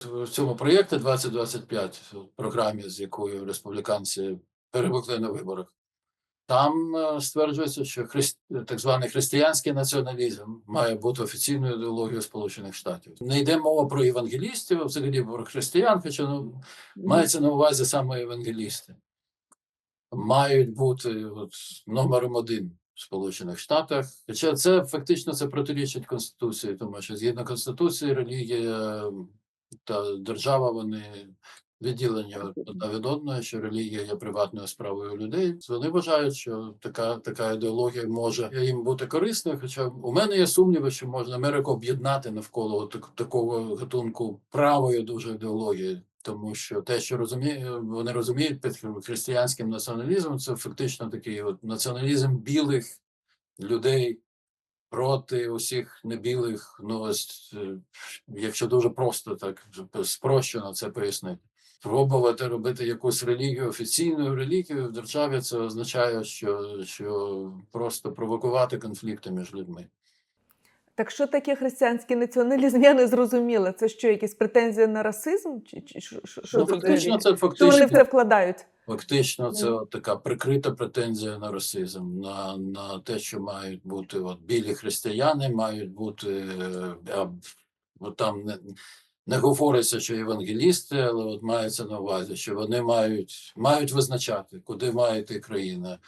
В цьому проєкті 2025, в програмі, з якою республіканці перемогли на виборах, там е, стверджується, що христ... так званий християнський націоналізм має бути офіційною ідеологією Сполучених Штатів. Не йде мова про евангелістів, а взагалі про християн, хоча ну, мається на увазі саме евангелісти. Мають бути от, номером один в Сполучених Штатах. Хоча це фактично це протирічить Конституції, тому що згідно Конституції релігія та держава вони відділені одна від одної, що релігія є приватною справою людей. Вони вважають, що така, така ідеологія може їм бути корисною. Хоча у мене є сумніви, що можна Америку об'єднати навколо так, такого гатунку правої дуже ідеології. Тому що те, що розуміє, вони розуміють під християнським націоналізмом, це фактично такий от націоналізм білих людей проти усіх небілих. Ну ось е, якщо дуже просто так спрощено це пояснити. Пробувати робити якусь релігію, офіційну релігію в державі, це означає, що, що просто провокувати конфлікти між людьми. Так що таке християнський націоналізм? Я не зрозуміла. Це що, якісь претензії на расизм? Чи, чи що, Ну, це фактично, Що вони в це вкладають? Фактично, це Ну. от така прикрита претензія на расизм, на, на те, що мають бути от, білі християни, мають бути е, а, от там не, не говориться, що євангелісти, але от мається на увазі, що вони мають, мають визначати, куди має йти країна.